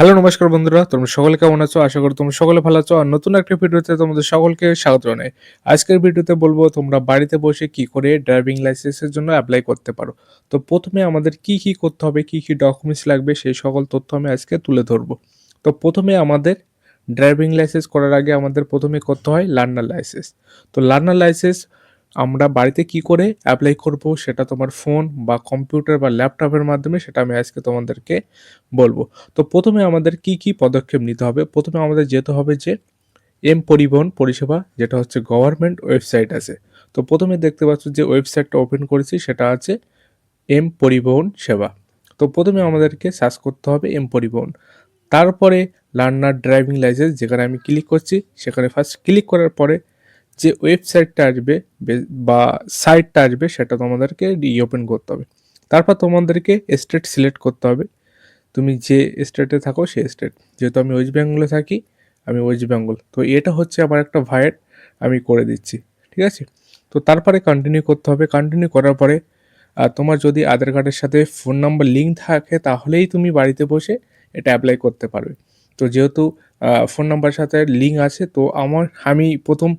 Hello, নমস্কার বন্ধুরা, তোমরা সকলে কেমন আছো? আশা করি তোমরা সকলে ভালো আছো। আর নতুন একটা ভিডিওতে তোমাদের সকলকে স্বাগত জানাই। আজকের ভিডিওতে বলব, তোমরা বাড়িতে বসে কি করে ড্রাইভিং লাইসেন্সের জন্য অ্যাপ্লাই করতে পারো। তো প্রথমে আমাদের কি কি করতে হবে, কি কি ডকুমেন্টস লাগবে, সেই সকল তথ্য আমি আজকে তুলে ধরবো। তো প্রথমে আমাদের ড্রাইভিং লাইসেন্স করার আগে আমাদের প্রথমে করতে হয় লার্নার লাইসেন্স তো লার্নার লাইসেন্স আমরা বাড়িতে কি করে অ্যাপ্লাই করব সেটা তোমার ফোন বা কম্পিউটার বা ল্যাপটপের মাধ্যমে সেটা আমি আজকে তোমাদেরকে বলব। তো প্রথমে আমাদের কি কি পদক্ষেপ নিতে হবে? প্রথমে আমাদের যেতে হবে যে এম পরিবহন পরিষেবা, যেটা হচ্ছে গভর্নমেন্ট ওয়েবসাইট আছে। তো প্রথমে দেখতে পাচ্ছ যে ওয়েবসাইটটা ওপেন করেছি, সেটা আছে এম পরিবহন সেবা। তো প্রথমে আমাদেরকে সার্চ করতে হবে এম পরিবহন। তারপরে লার্নার ড্রাইভিং লাইসেন্স যেখানে আমি ক্লিক করছি, সেখানে ফার্স্ট ক্লিক করার পরে যে ওয়েবসাইটটা আসবে, বা সাইটটা আসবে, সেটা তোমাদেরকে রিওপেন করতে হবে। তারপর তোমাদেরকে স্টেট সিলেক্ট করতে হবে। তুমি যে স্টেটে থাকো, সেই স্টেট যেহেতু আমি ওয়েস্ট বেঙ্গলে থাকি, আমি ওয়েস্ট বেঙ্গল তো এটা হচ্ছে আমার একটা ভাইয়ের আমি করে দিচ্ছি, ঠিক আছে? তো তারপরে কন্টিনিউ করতে হবে। কন্টিনিউ করার পরে তোমার যদি আধার কার্ডের সাথে ফোন নাম্বার লিঙ্ক থাকে, তাহলেই তুমি বাড়িতে বসে এটা অ্যাপ্লাই করতে পারবে। তো যেহেতু ফোন নাম্বার সাথে লিঙ্ক আছে। তো আমার, আমি প্রথম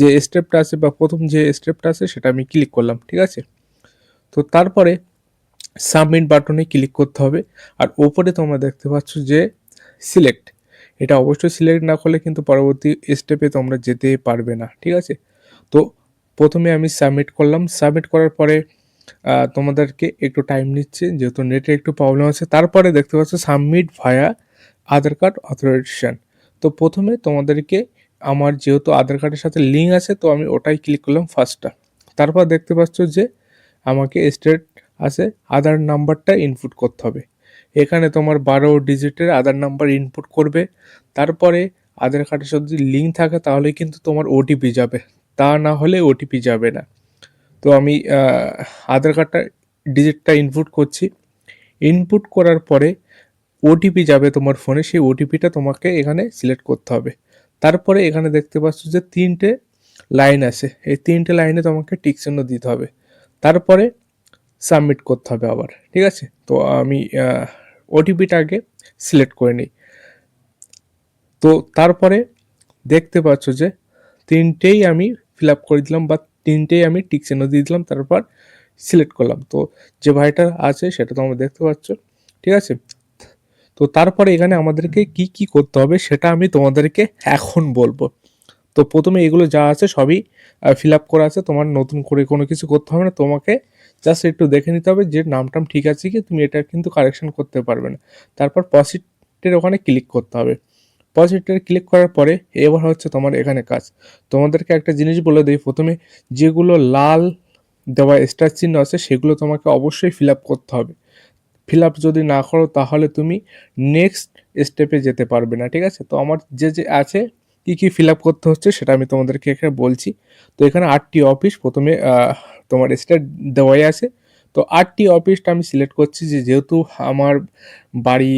যে স্টেপটা আছে বা প্রথম যে স্টেপটা আছে, সেটা আমি ক্লিক করলাম, ঠিক আছে? তো তারপরে সাবমিট বাটনে ক্লিক করতে হবে। আর ওপরে তোমরা দেখতে পাচ্ছ যে সিলেক্ট এটা অবশ্যই সিলেক্ট না করলে কিন্তু পরবর্তী স্টেপে তোমরা যেতে পারবে না, ঠিক আছে? তো প্রথমে আমি সাবমিট করলাম। সাবমিট করার পরে তোমাদেরকে একটু টাইম নিচ্ছে, যেহেতু নেটে একটু প্রবলেম আছে। তারপরে দেখতে পাচ্ছ submit via Aadhaar card authorization তো প্রথমে তোমাদেরকে আমার যেহেতু আধার কার্ডের সাথে লিঙ্ক আছে, তো আমি ওটাই ক্লিক করলাম ফার্স্টটা তারপর দেখতে পাচ্ছ যে আমাকে স্টেট আছে, আধার নাম্বারটা ইনপুট করতে হবে। এখানে তোমার বারো ডিজিটের আধার নাম্বার ইনপুট করবে। তারপরে আধার কার্ডের সাথে যদি লিঙ্ক থাকে তাহলে কিন্তু তোমার ওটিপি যাবে। তা না হলে ওটিপি যাবে না। তো আমি আধার কার্ডটা ডিজিটটা ইনপুট করছি। ইনপুট করার পরে ওটিপি যাবে তোমার ফোনে সেই ওটিপিটা তোমাকে এখানে সিলেক্ট করতে হবে। তারপরে এখানে দেখতে পাচ্ছ যে তিনটে লাইন আছে। এই তিনটে লাইনে তোমাকে টিক চিহ্ন দিতে হবে। তারপরে সাবমিট করতে হবে আবার, ঠিক আছে? তো আমি ওটিপিটা আগে সিলেক্ট করে নিই। তো তারপরে দেখতে পাচ্ছ যে তিনটেই আমি ফিল আপ করে দিলাম বা তিনটেই আমি টিক চিহ্ন দিয়ে দিলাম, তারপর সিলেক্ট করলাম। তো যে ভাইটা আছে সেটা তোমরা দেখতে পাচ্ছ, ঠিক আছে? তো তারপরে এখানে আমাদেরকে কি কি করতে হবে সেটা আমি তোমাদেরকে এখন বলব। তো প্রথমে এগুলো যা আছে সবই ফিল আপ করা আছে। তোমার নতুন করে কোনো কিছু করতে হবে না। তোমাকে জাস্ট একটু দেখে নিতে হবে যে নামটাম ঠিক আছে কি, তুমি এটা কিন্তু কারেকশন করতে পারবে না। তারপর পসিটের ওখানে ক্লিক করতে হবে। পসিটের ক্লিক করার পরে এবার হচ্ছে তোমার এখানে কাজ। তোমাদেরকে একটা জিনিস বলে দিই। প্রথমে যেগুলো লাল দেওয়া স্টার চিহ্ন আছে সেগুলো তোমাকে অবশ্যই ফিল করতে হবে। ফিল আপ যদি না করো, তাহলে তুমি নেক্সট স্টেপে যেতে পারবে না, ঠিক আছে? তো আমার যে যে আছে, কী কী ফিল আপ করতে হচ্ছে সেটা আমি তোমাদেরকে এখানে বলছি। তো এখানে আটটি অফিস প্রথমে তোমার স্টেট দেওয়াই আছে। তো আটটি অফিসটা আমি সিলেক্ট করছি যে, যেহেতু আমার বাড়ি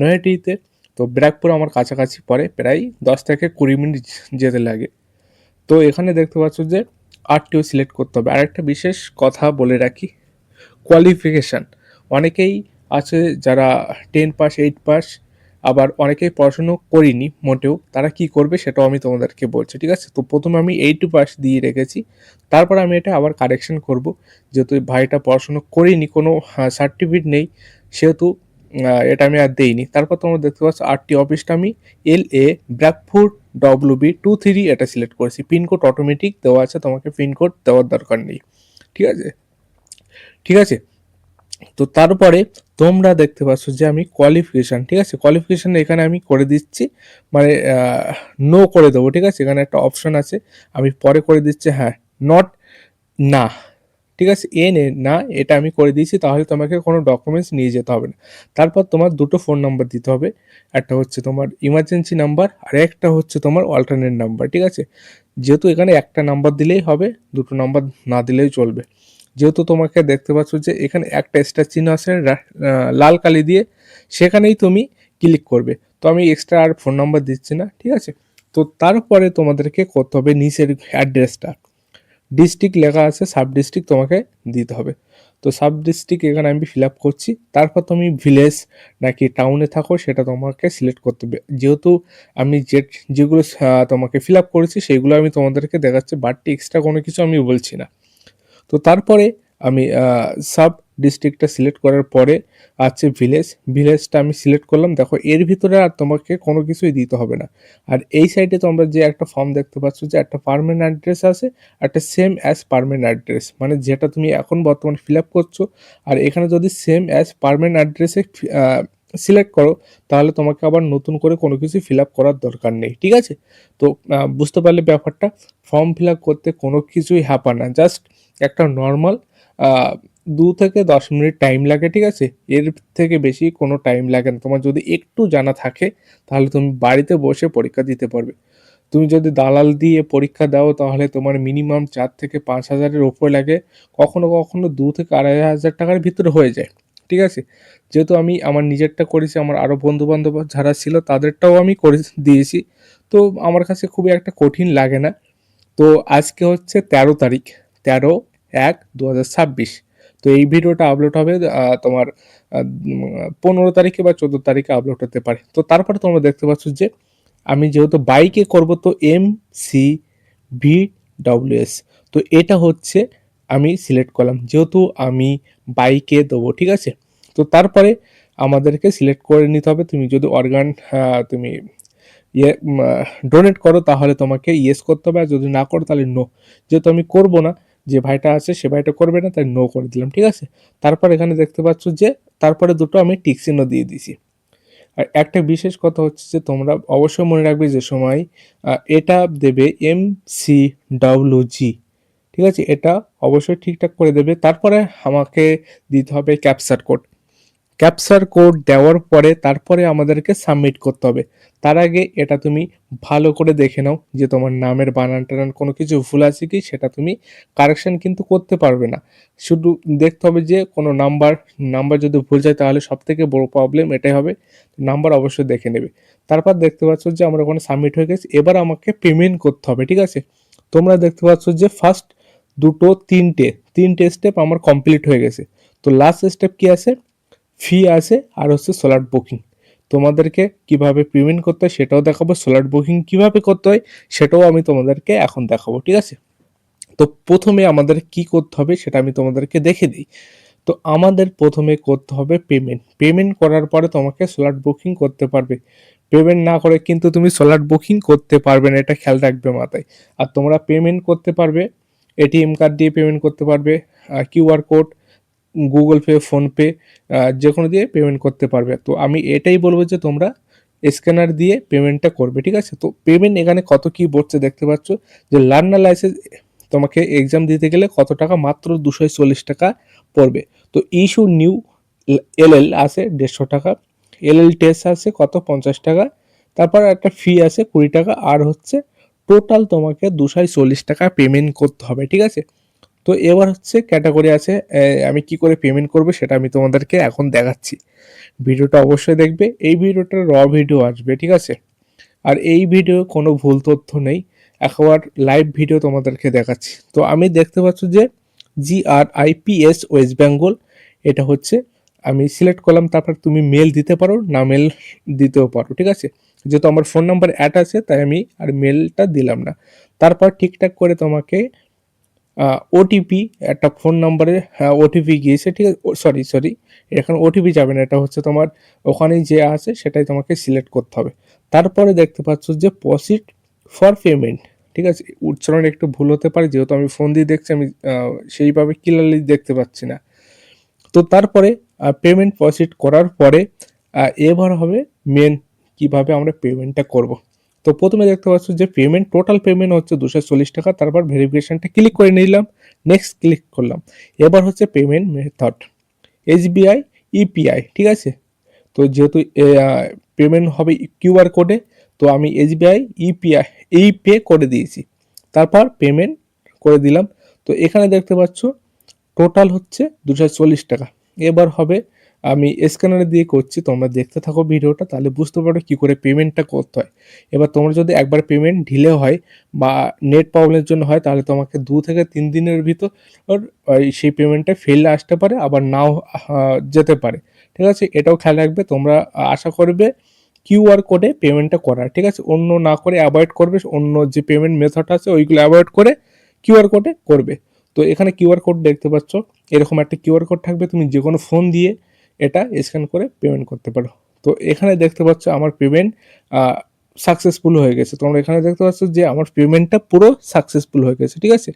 নয়াটিতে তো ব্যারাকপুর আমার কাছাকাছি পড়ে, প্রায় দশ থেকে কুড়ি মিনিট যেতে লাগে। তো এখানে দেখতে পাচ্ছ যে, আটটিও সিলেক্ট করতে হবে। আরেকটা বিশেষ কথা বলে রাখি কোয়ালিফিকেশান অনেকেই আছে যারা টেন পাস এইট পাস আবার অনেকেই পড়াশুনো করিনি মোটেও, তারা কি করবে সেটাও আমি তোমাদেরকে বলছি, ঠিক আছে? তো প্রথমে আমি এইট পাস দিয়ে রেখেছি, তারপর আমি এটা আবার কারেকশন করব যেহেতু ভাইটা পড়াশুনো করিনি, কোনো সার্টিফিকেট নেই, সেহেতু এটা আমি আর দেইনি। তারপর তোমরা দেখতে পাচ্ছ আটটি অফিসটা আমি এল এ ব্র্যাকফুড ডব্লিউ বি টু থ্রি এটা সিলেক্ট করেছি। পিনকোড অটোমেটিক দেওয়া আছে, তোমাকে পিনকোড দেওয়ার দরকার নেই, ঠিক আছে? ঠিক আছে? তো তারপরে তোমরা দেখতে পাচ্ছ যে আমি কোয়ালিফিকেশান ঠিক আছে? কোয়ালিফিকেশান এখানে আমি করে দিচ্ছি মানে নো করে দেবো, ঠিক আছে? এখানে একটা অপশন আছে, আমি পরে করে দিচ্ছি হ্যাঁ নট না, ঠিক আছে? এ না এটা আমি করে দিয়েছি, তাহলে তোমাকে কোনো ডকুমেন্টস নিয়ে যেতে হবে না। তারপর তোমার দুটো ফোন নাম্বার দিতে হবে, একটা হচ্ছে তোমার ইমার্জেন্সি নাম্বার আর একটা হচ্ছে তোমার অল্টারনেট নাম্বার ঠিক আছে? যেহেতু এখানে একটা নাম্বার দিলেই হবে, দুটো নাম্বার না দিলেই চলবে। যেহেতু তোমাকে দেখতে পাচ্ছ যে এখানে একটা স্টার চিহ্ন আছে লাল কালি দিয়ে সেখানেই তুমি ক্লিক করবে। তো আমি এক্সট্রা আর ফোন নাম্বার দিচ্ছি না, ঠিক আছে? তো তারপরে তোমাদেরকে করতে হবে নিচের অ্যাড্রেসটা ডিস্ট্রিক্ট লেখা আছে সাব ডিস্ট্রিক্ট তোমাকে দিতে হবে। তো সাব ডিস্ট্রিক্ট এখানে আমি ফিল আপ করছি। তারপর তুমি ভিলেজ নাকি টাউনে থাকো, সেটা তোমাকে সিলেক্ট করতে হবে। যেহেতু আমি যে, যেগুলো তোমাকে ফিল আপ করেছি, সেগুলো আমি তোমাদেরকে দেখাচ্ছি বাড়তি এক্সট্রা কোনো কিছু আমি বলছি না। তো তারপরে আমি সাব ডিস্ট্রিক্টটা সিলেক্ট করার পরে আছে ভিলেজ ভিলেজটা আমি সিলেক্ট করলাম। দেখো, এর ভিতরে আর তোমাকে কোনো কিছুই দিতে হবে না। আর এই সাইডে তোমরা যে একটা ফর্ম দেখতে পাচ্ছ যে একটা পারমানেন্ট অ্যাড্রেস আছে, একটা সেম অ্যাজ পারমানেন্ট অ্যাড্রেস মানে যেটা তুমি এখন বর্তমানে ফিল আপ করছ। আর এখানে যদি সেম অ্যাজ পারমানেন্ট অ্যাড্রেসে সিলেক্ট করো, তাহলে তোমাকে আবার নতুন করে কোনো কিছু ফিল আপ করার দরকার নেই। ঠিক আছে? তো বুঝতে পারলে ব্যাপারটা? ফর্ম ফিল আপ করতে কোনো কিছুই হ্যাপা না। জাস্ট একটা নর্মাল দু থেকে দশ মিনিট টাইম লাগে, ঠিক আছে? এর থেকে বেশি কোনো টাইম লাগে না। তোমার যদি একটু জানা থাকে, তাহলে তুমি বাড়িতে বসে পরীক্ষা দিতে পারবে। তুমি যদি দালাল দিয়ে পরীক্ষা দাও, তাহলে তোমার মিনিমাম চার থেকে পাঁচ হাজারের ওপর লাগে। কখনো কখনো দু থেকে আড়াই হাজার টাকার ভিতরে হয়ে যায়, ঠিক আছে? যেহেতু আমি আমার নিজেরটা করেছি, আমার আরও বন্ধু বান্ধব যারা ছিল, তাদেরটাও আমি করে দিয়েছি। তো আমার কাছে খুবই একটা কঠিন লাগে না। তো আজকে হচ্ছে তেরো তারিখ। তেরো এক দু তো এই ভিডিওটা আপলোড হবে তোমার পনেরো তারিখে বা চোদ্দ তারিখে আপলোড হতে পারে। তো তারপরে তোমরা দেখতে পাচ্ছ যে আমি যেহেতু বাইকে করব, তো এম সি ভি ডব্লিউএস তো এটা হচ্ছে আমি সিলেক্ট করলাম, যেহেতু আমি বাইকে দেবো, ঠিক আছে? তো তারপরে আমাদেরকে সিলেক্ট করে নিতে হবে। তুমি যদি অর্গান তুমি ইয়ে ডোনেট করো, তাহলে তোমাকে ইয়েস করতে হবে। আর যদি না করো, তাহলে নো যেহেতু আমি করব না যে ভাইটা আছে সে ভাইটা করবে না, তাই নো করে দিলাম, ঠিক আছে? তারপর এখানে দেখতে পাচ্ছ যে তারপরে দুটো আমি টিকচিহ্ন দিয়ে দিছি আর একটা বিশেষ কথা হচ্ছে যে তোমরা অবশ্যই মনে রাখবে যে সময় এটা দেবে এম সি ডাব্লিউ জি ঠিক আছে? এটা অবশ্যই ঠিকঠাক করে দেবে। তারপরে আমাকে দিতে হবে ক্যাপচার কোড ক্যাপচার কোড দেওয়ার পরে তারপরে আমাদেরকে সাবমিট করতে হবে। তার আগে এটা তুমি ভালো করে দেখে নাও যে তোমার নামের বানান টানান কোনো কিছু ভুল আছে কি, সেটা তুমি কারেকশন কিন্তু করতে পারবে না। শুধু দেখতে হবে যে কোনো নাম্বার নাম্বার যদি ভুল যায় তাহলে সব থেকে বড় প্রবলেম এটাই হবে নাম্বার অবশ্যই দেখে নেবে। তারপর দেখতে পাচ্ছ যে আমার ওখানে সাবমিট হয়ে গেছে, এবার আমাকে পেমেন্ট করতে হবে, ঠিক আছে? তোমরা দেখতে পাচ্ছ যে ফার্স্ট দুটো তিনটে তিনটে স্টেপ আমার কমপ্লিট হয়ে গেছে। তো লাস্ট স্টেপ কি আছে? ফি আছে আর হচ্ছে সোলার বুকিং তোমাদেরকে কীভাবে পেমেন্ট করতে হয় সেটাও দেখাবো সোলার বুকিং কীভাবে করতে হয় সেটাও আমি তোমাদেরকে এখন দেখাবো, ঠিক আছে? তো প্রথমে আমাদের কি করতে হবে সেটা আমি তোমাদেরকে দেখে দিই। তো আমাদের প্রথমে করতে হবে পেমেন্ট পেমেন্ট করার পরে তোমাকে সোলার বুকিং করতে পারবে। পেমেন্ট না করে কিন্তু তুমি সোলার বুকিং করতে পারবে না, এটা খেয়াল রাখবে মাথায়। আর তোমরা পেমেন্ট করতে পারবে এটিএম কার্ড দিয়ে পেমেন্ট করতে পারবে QR code Google Pay PhonePe যে কোনো দিয়ে পেমেন্ট করতে পারবে। তো আমি এটাই বলব যে তোমরা স্ক্যানার দিয়ে পেমেন্টটা করবে, ঠিক আছে? তো পেমেন্ট এখানে কত কি বলছে দেখতে পাচ্ছ? যে লার্নার লাইসেন্স তোমাকে এক্সাম দিতে গেলে কত টাকা? মাত্র দুশো চল্লিশ টাকা পড়বে। তো ইস্যু নিউ এলএল আছে, দেড়শো টাকা। এলএল টেস্ট আছে, কত? পঞ্চাশ টাকা। তারপর একটা ফি আছে, কুড়ি টাকা। আর হচ্ছে টোটাল তোমাকে দুশো চল্লিশ টাকা পেমেন্ট করতে হবে, ঠিক আছে? তো এবার হচ্ছে ক্যাটাগরি আছে আমি কি করে পেমেন্ট করব সেটা আমি তোমাদেরকে এখন দেখাচ্ছি। ভিডিওটা অবশ্যই দেখবে, এই ভিডিওটা র ভিডিও আসবে, ঠিক আছে? আর এই ভিডিও কোনো ভুল তথ্য নেই, একবার লাইভ ভিডিও তোমাদেরকে দেখাচ্ছি। তো আমি দেখতে পাচ্ছি যে G R IPS West Bengal এটা হচ্ছে, আমি সিলেক্ট করলাম, তারপর তুমি মেল দিতে পারো, না মেল দিতেও পারো, ঠিক আছে? যেহেতু আমার ফোন নাম্বার অ্যাড আছে, তাই আমি আর মেলটা দিলাম না। তারপর ঠিকঠাক করে তোমাকে ওটিপি একটা ফোন নাম্বারে ওটিপি গিয়েছে, ঠিক আছে সরি সরি এখানে ওটিপি যাবে না, এটা হচ্ছে তোমার ওখানেই যে আছে সেটাই তোমাকে সিলেক্ট করতে হবে। তারপরে দেখতে পাচ্ছ যে পসিট ফর পেমেন্ট ঠিক আছে উচ্চারণ একটু ভুল হতে পারে, যেহেতু আমি ফোন দিয়ে দেখছি, আমি সেইভাবে ক্লিয়ারলি দেখতে পাচ্ছি না। তো তারপরে পেমেন্ট প্রসিড করার পরে এবার হবে মেন কীভাবে আমরা পেমেন্টটা করব। তো প্রথমে দেখতে পাচ্ছ যে পেমেন্ট টোটাল পেমেন্ট হচ্ছে দুশো চল্লিশ টাকা। তারপর ভেরিফিকেশনটা ক্লিক করে নিলাম নেক্সট ক্লিক করলাম। এবার হচ্ছে পেমেন্ট মেথড এসবিআই ইপিআই ঠিক আছে? তো যেহেতু পেমেন্ট হবে কিউআর কোডে তো আমি এসবিআই ইপিআই এই পে করে দিয়েছি। তারপর পেমেন্ট করে দিলাম। তো এখানে দেখতে পাচ্ছ টোটাল হচ্ছে দুশো চল্লিশ টাকা। এবার হবে আমি স্ক্যানারে দিয়ে করছি, তোমরা দেখতে থাকো ভিডিওটা, তাহলে বুঝতে পারো কী করে পেমেন্টটা করতে হয়। এবার তোমরা যদি একবার পেমেন্ট ঢিলে হয় বা নেট প্রবলেমের জন্য হয়, তাহলে তোমাকে দু থেকে তিন দিনের ভিতর সেই পেমেন্টটা ফেল আসতে পারে, আবার নাও যেতে পারে। ঠিক আছে? এটাও খেয়াল রাখবে, তোমরা আশা করবে কিউআর কোডে পেমেন্টটা করার। ঠিক আছে? অন্য না করে অ্যাভয়েড করবে, অন্য যে পেমেন্ট মেথড আছে, ওইগুলো অ্যাভয়েড করে কিউআর কোডে করবে। তো এখানে কিউআর কোড দেখতে পাচ্ছ, এরকম একটা কিউআর কোড থাকবে, তুমি যে কোনো ফোন দিয়ে এটা স্ক্যান করে পেমেন্ট করতে পারো। তো এখানে দেখতে পাচ্ছ আমার পেমেন্ট সাকসেসফুল হয়ে গেছে। তোমরা এখানে দেখতে পাচ্ছ যে আমার পেমেন্টটা পুরো সাকসেসফুল হয়ে গেছে, ঠিক আছে?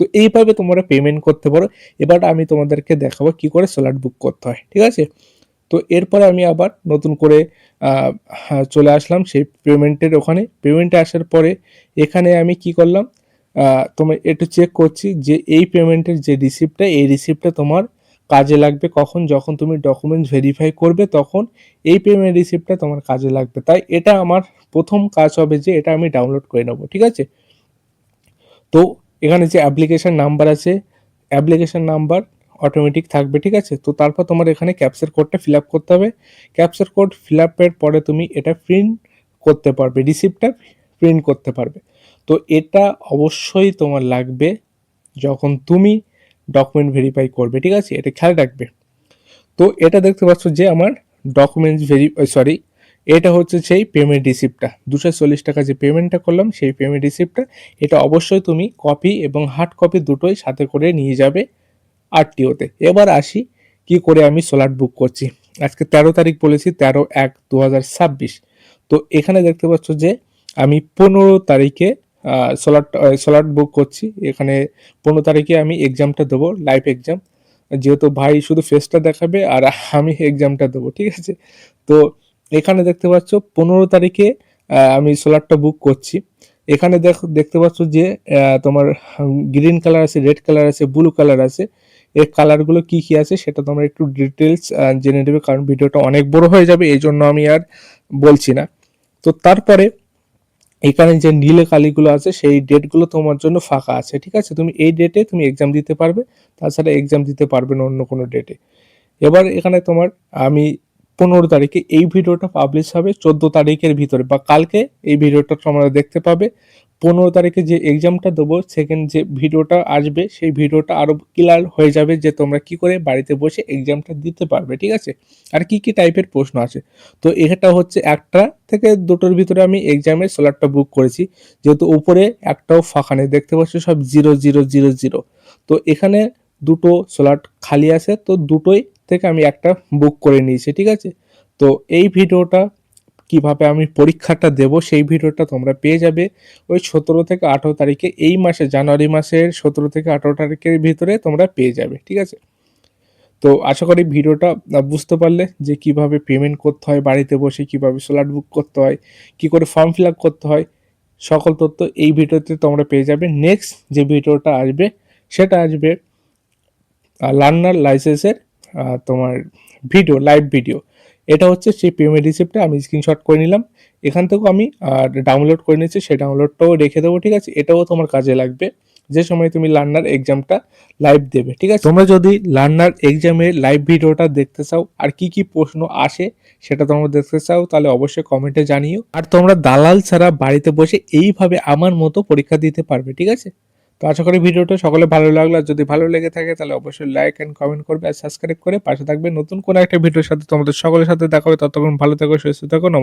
তো এইভাবে তোমরা পেমেন্ট করতে পারো। এবার আমি তোমাদেরকে দেখাবো কি করে সোলার বুক করতে হয়, ঠিক আছে? তো এরপরে আমি আবার নতুন করে চলে আসলাম সেই পেমেন্টের ওখানে। পেমেন্টে আসার পরে এখানে আমি কি করলাম? তোমার একটু চেক করছি যে এই পেমেন্টের যে রিসিপ্টটা এই রিসিপ্টটা তোমার কাজে লাগবে কখন, যখন তুমি ডকুমেন্টস ভেরিফাই করবে তখন এই পেমেন্ট রিসিপ্টটা তোমার কাজে লাগবে। তাই এটা আমার প্রথম কাজ হবে যে এটা আমি ডাউনলোড করে নেব, ঠিক আছে? তো এখানে যে অ্যাপ্লিকেশান নাম্বার আছে অ্যাপ্লিকেশন নাম্বার অটোমেটিক থাকবে, ঠিক আছে? তো তারপর তোমার এখানে ক্যাপচার কোডটা ফিল আপ করতে হবে। ক্যাপচার কোড ফিল আপের পরে তুমি এটা প্রিন্ট করতে পারবে রিসিপ্টটা প্রিন্ট করতে পারবে। তো এটা অবশ্যই তোমার লাগবে যখন তুমি ডকুমেন্ট ভেরিফাই করবে, ঠিক আছে? এটা খেয়াল রাখবে। তো এটা দেখতে পাচ্ছ যে আমার ডকুমেন্টস ভেরি সরি এটা হচ্ছে সেই পেমেন্ট রিসিপ্টটা দুশো চল্লিশ টাকা যে পেমেন্টটা করলাম, সেই পেমেন্ট রিসিপ্টটা এটা অবশ্যই তুমি কপি এবং হার্ড কপি দুটোই সাথে করে নিয়ে যাবে আরটিওতে এবার আসি কি করে আমি সোলার বুক করছি। আজকে তেরো তারিখ বলেছি, তেরো এক দু তো এখানে দেখতে পাচ্ছ যে আমি পনেরো তারিখে সোলার সোলার বুক করছি। এখানে পনেরো তারিখে আমি এক্সামটা দেবো লাইভ এক্সাম যেহেতু ভাই শুধু ফেসটা দেখাবে আর আমি এক্সামটা দেবো, ঠিক আছে? তো এখানে দেখতে পাচ্ছ, পনেরো তারিখে আমি সোলারটা বুক করছি। এখানে দেখো, দেখতে পাচ্ছ যে তোমার গ্রিন কালার আছে রেড কালার আছে ব্লু কালার আছে। এর কালারগুলো কি কি আছে সেটা তোমরা একটু ডিটেলস জেনে নেবে, কারণ ভিডিওটা অনেক বড় হয়ে যাবে এই জন্য আমি আর বলছি না। তো তারপরে এখানে যে নীলে কালিগুলো আছে, সেই ডেটগুলো তোমার জন্য ফাঁকা আছে, ঠিক আছে? তুমি এই ডেটে তুমি এক্সাম দিতে পারবে, তাছাড়া এক্সাম দিতে পারবে না অন্য কোনো ডেটে। এবার এখানে তোমার আমি পনেরো তারিখে এই ভিডিওটা পাবলিশ হবে, চোদ্দ তারিখের ভিতরে বা কালকে এই ভিডিওটা তোমরা দেখতে পাবে। পনেরো তারিখে যে এক্সামটা দেবো সেকেন্ড যে ভিডিওটা আসবে, সেই ভিডিওটা আরও ক্লিয়ার হয়ে যাবে যে তোমরা কি করে বাড়িতে বসে এক্সামটা দিতে পারবে, ঠিক আছে? আর কি কি টাইপের প্রশ্ন আছে? তো এটা হচ্ছে একটা থেকে দুটোর ভিতরে আমি এক্সামের সোলারটা বুক করেছি। যেহেতু উপরে একটাও ফাঁকা নেই, দেখতে পাচ্ছ সব জিরো জিরো জিরো জিরো তো এখানে দুটো স্লট খালি আছে, তো দুটোই থেকে আমি একটা বুক করে নিয়েছি, ঠিক আছে? তো এই ভিডিওটা কীভাবে আমি পরীক্ষাটা দেব সেই ভিডিওটা তোমরা পেয়ে যাবে। ওই সতেরো থেকে আঠেরো তারিখে এই মাসে, জানুয়ারি মাসের সতেরো থেকে আঠেরো তারিখের ভিতরে তোমরা পেয়ে যাবে, ঠিক আছে? তো আশা করি ভিডিওটা বুঝতে পারলে যে কীভাবে পেমেন্ট করতে হয়, বাড়িতে বসে কীভাবে সোলার বুক করতে হয়, কি করে ফর্ম ফিল করতে হয়, সকল তথ্য এই ভিডিওতে তোমরা পেয়ে যাবে। নেক্সট যে ভিডিওটা আসবে, সেটা আসবে লার্নার লাইসেন্সের তোমার ভিডিও লাইভ ভিডিও এটা হচ্ছে সেই পেমেন্ট রিসিপ্টটা আমি স্ক্রিনশট করে নিলাম। এখান থেকেও আমি ডাউনলোড করে নিচ্ছি সেই ডাউনলোডটাও রেখে দেবো, ঠিক আছে? এটাও তোমার কাজে লাগবে। যে সময় তুমি লার্নার এক্সামটা লাইভ দেবে, ঠিক আছে? তোমরা যদি লার্নার এক্সামের লাইভ ভিডিওটা দেখতে চাও, আর কি কি প্রশ্ন আসে সেটা তোমরা দেখতে চাও, তাহলে অবশ্যই কমেন্টে জানিও। আর তোমরা দালাল ছাড়া বাড়িতে বসে এইভাবে আমার মতো পরীক্ষা দিতে পারবে, ঠিক আছে? তো আশা করি ভিডিওটা সকলে ভালো লাগল। আর যদি ভালো লেগে থাকে, তাহলে অবশ্যই লাইক অ্যান্ড কমেন্ট করবে আর সাবস্ক্রাইব করে পাশে থাকবে। নতুন কোনো একটা ভিডিওর সাথে তোমাদের সকলের সাথে দেখা হবে। ততক্ষণ ভালো থাকো, সুস্থ থাকো।